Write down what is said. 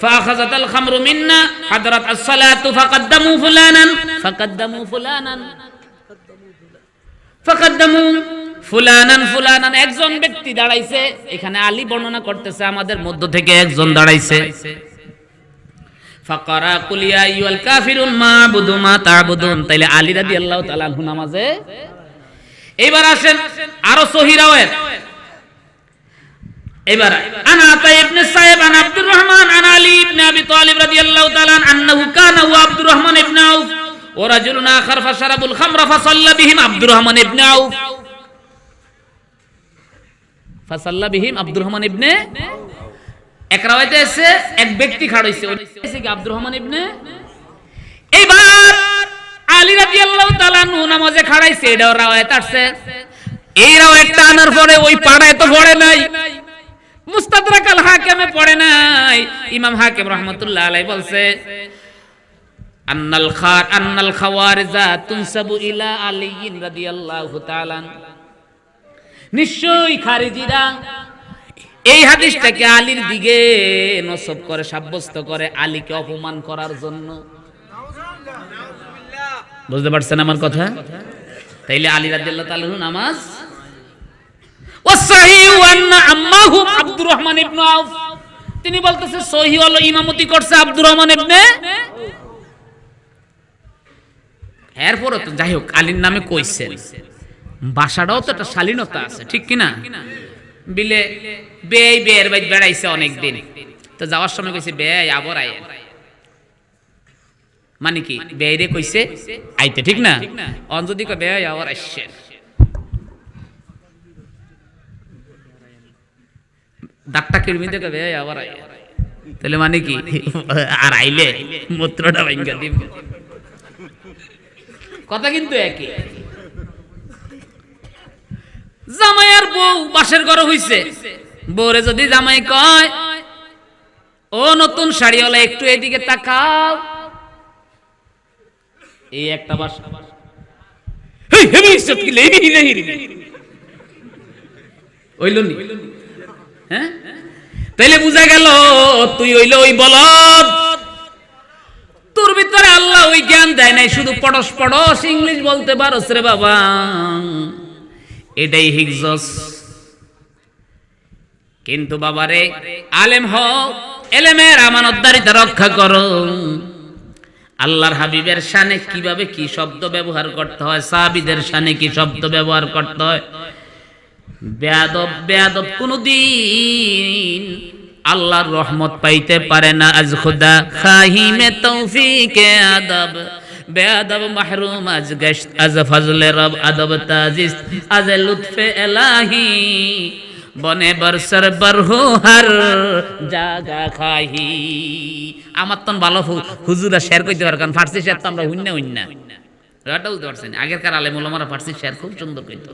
فأخذت الخمر منا حضرت الصلاة فقدموا فلانا فقدموا فلانا فقدموا ফুলানান ফুলানান একজন ব্যক্তি দাঁড়াইছে এখানে আলী বর্ণনা করতেছে আমাদের মধ্য থেকে একজন দাঁড়াইছে ফাকারা কুলিয়া আইয়ুল কাফিরুন মা বুদু মা তাবুদুন তাইলে আলী রাদিয়াল্লাহু তাআলা আনহু নামাজে এইবার আসেন আরো সহি রাওয়ায়াত এবার আনা আতা ইবনে সাহেব আন আব্দুর রহমান, আন আলী ইবনে আবি তালিব রাদিয়াল্লাহু তাআলা আন্নাহু কানা ওয়া আব্দুর রহমান ইবনে আউফ। ওয়া রাজুলুন আখার খামরা ফাসাল্লা বিহিম আব্দুর রহমান ইবনে আউফ। ফাসাল্লা বিহিম আব্দুর রহমান ইবনে এক রাওয়ায়াতে এসে এক ব্যক্তি খাড়া হইছে ওই এসে কি, আব্দুর রহমান ইবনে এইবার আলী রাদিয়াল্লাহু তাআলা নু নামাজে খাড়াইছে এটা রাওয়ায়াত আসছে। এই আনার পরে ওই পাড়ায় তো পড়ে নাই। মুস্তাদরাক আল পড়ে নাই। ইমাম হাকিম বলছে, আন্নাল খার আন্নাল তুনসাবু ইলা রাদিয়াল্লাহু তাআলা নিশ্চয়ই খারিজিরা এই হাদিসটাকে আলীর দিকে নসব করে, সাব্যস্ত করে আলীকে অপমান করার জন্য। বুঝতে পারছেন আমার কথা? তাইলে আলী রাদিয়াল্লাহু তাআলা নামাজ তিনি বলতেছে ইমামতি করছে আব্দুর রহমান ইবনে এরপরও তো যাই হোক, আলীর নামে কইছেন বাসাটাও তো একটা শালীনতা আছে, ঠিক কিনা বিলে বেই বের বাইত বেড়াইছে অনেকদিন। তো যাওয়ার সময় কইছে বেই আবার আয় মানে কি বেইরে কইছে, আইতে, ঠিক না? অঞ্জদি কয় বেই আবার আসছে ডাক্তার কিরমি থেকে বেই আবার আয় তাহলে মানে কি আর আইলে মূত্রটা ভাঙ্গা দিব কথা কিন্তু একই জামাই আর বউ বাসের ঘর হইছে বউরে যদি জামাই কয় ও নতুন শাড়িওয়ালা একটু এদিকে তাকাও এই একটা বাসা। হইল নি হ্যাঁ? তাইলে বুঝা গেল, তুই হইল ওই বলদ। তোর ভিতরে আল্লাহ ওই জ্ঞান দেয় নাই, শুধু পড়স পড়স ইংলিশ বলতে পারস রে বাবা। এটাই হিগজস। কিন্তু বাবারে, আলেম হও, এলেমের আমানতদারিতা রক্ষা করো। আল্লাহর হাবিবের শানে কীভাবে কি শব্দ ব্যবহার করতে হয়, সাহাবীদের শানে কি শব্দ ব্যবহার করতে হয়? বেয়াদব বেয়াদব কোনদিন আল্লাহর রহমত পাইতে পারে না। আজ খুদা খাহিমে তৌফিকে আদব মাহরুম, আজ আজ ফজলে রব, আদব তাজিস আজ লুৎফে বনে বরসর বরহু হর জাগা খাহি। আমার তো ভালো হুজুরা শেয়ার করতে পারে, কারণ ফার্সি শেয়ার তো আমরা হুন্না হুন্না এটা বুঝতে পারছেন, আগেরকার আলেম ওলামারা ফার্সি শেয়ার খুব সুন্দর করতো।